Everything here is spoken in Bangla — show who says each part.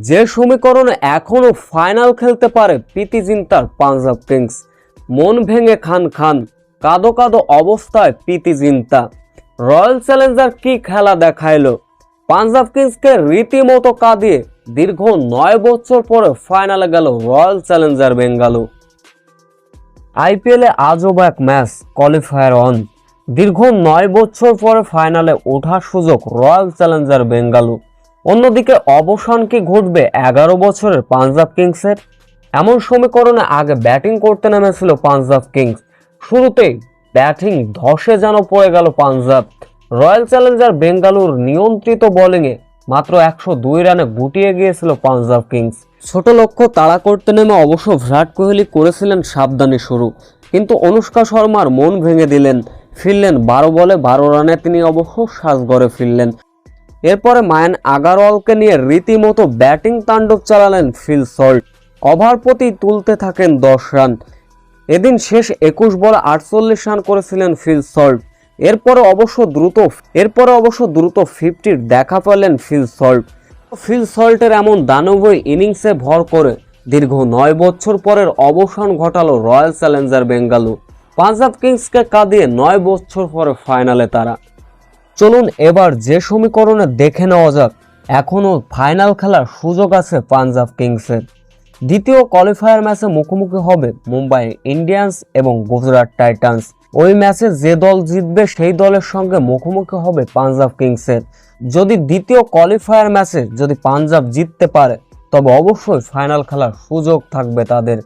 Speaker 1: যে সমীকরণে এখনও ফাইনাল খেলতে পারে, প্রীতি জিন্তার পাঞ্জাব কিংস মন ভেঙে খান খান, কাদো কাদো অবস্থায় প্রীতি জিন্তা। রয়্যাল চ্যালেঞ্জার কি খেলা দেখাইলো? পাঞ্জাব কিংসকে রীতিমতো কাঁদিয়ে দীর্ঘ নয় বছর পরে ফাইনালে গেল রয়্যাল চ্যালেঞ্জার বেঙ্গালুরু আইপিএলে আজব এক ম্যাচ কোয়ালিফায়ার অন দীর্ঘ নয় বছর পরে ফাইনালে ওঠার সুযোগ রয়্যাল চ্যালেঞ্জার বেঙ্গালুরু অন্যদিকে অবসান কি ঘটবে এগারো বছরের পাঞ্জাব কিংসের? এমন সমীকরণে আগে ব্যাটিং করতে নেমেছিল পাঞ্জাব কিংস। শুরুতেই ব্যাটিং ধসে যেন পড়ে গেল পাঞ্জাব। রয়্যাল চ্যালেঞ্জার বেঙ্গালুর নিয়ন্ত্রিত বোলিংয়ে মাত্র একশো দুই রানে গুটিয়ে গিয়েছিল পাঞ্জাব কিংস। ছোট লক্ষ্য তাড়া করতে নেমে অবশ্য বিরাট কোহলি করেছিলেন সাবধানে শুরু, কিন্তু অনুষ্কা শর্মার মন ভেঙে দিলেন। ফিরলেন বারো বলে বারো রানে তিনি অবশ্য সাজগড়ে ফিরলেন। এরপরে মায়ান আগারওয়ালকে নিয়ে রীতিমতো ব্যাটিং তাণ্ডব চালালেন ফিল সল্ট। ওভার প্রতি তুলতে থাকেন দশ রান। এদিন শেষ একুশ বলে আটচল্লিশ রান করেছিলেন ফিল সল্ট। এরপরে অবশ্য দ্রুত এরপরে অবশ্য দ্রুত ফিফটির দেখা পেলেন ফিল সল্ট। ফিল সল্টের এমন দানবই ইনিংসে ভর করে দীর্ঘ নয় বছর পরের অবসান ঘটালো রয়্যাল চ্যালেঞ্জার বেঙ্গালুরু। পাঞ্জাব কিংসকে কাঁদিয়ে নয় বছর পরে ফাইনালে তারা। চলুন এবার যে সমীকরণে দেখে নেওয়া যাক, এখনও ফাইনাল খেলার সুযোগ আছে পাঞ্জাব কিংসের। দ্বিতীয় কোয়ালিফায়ার ম্যাচে মুখোমুখি হবে মুম্বাই ইন্ডিয়ান্স এবং গুজরাট টাইটান্স। ওই ম্যাচে যে দল জিতবে, সেই দলের সঙ্গে মুখোমুখি হবে পাঞ্জাব কিংসের। যদি দ্বিতীয় কোয়ালিফায়ার ম্যাচে যদি পাঞ্জাব জিততে পারে, তবে অবশ্যই ফাইনাল খেলার সুযোগ থাকবে তাদের।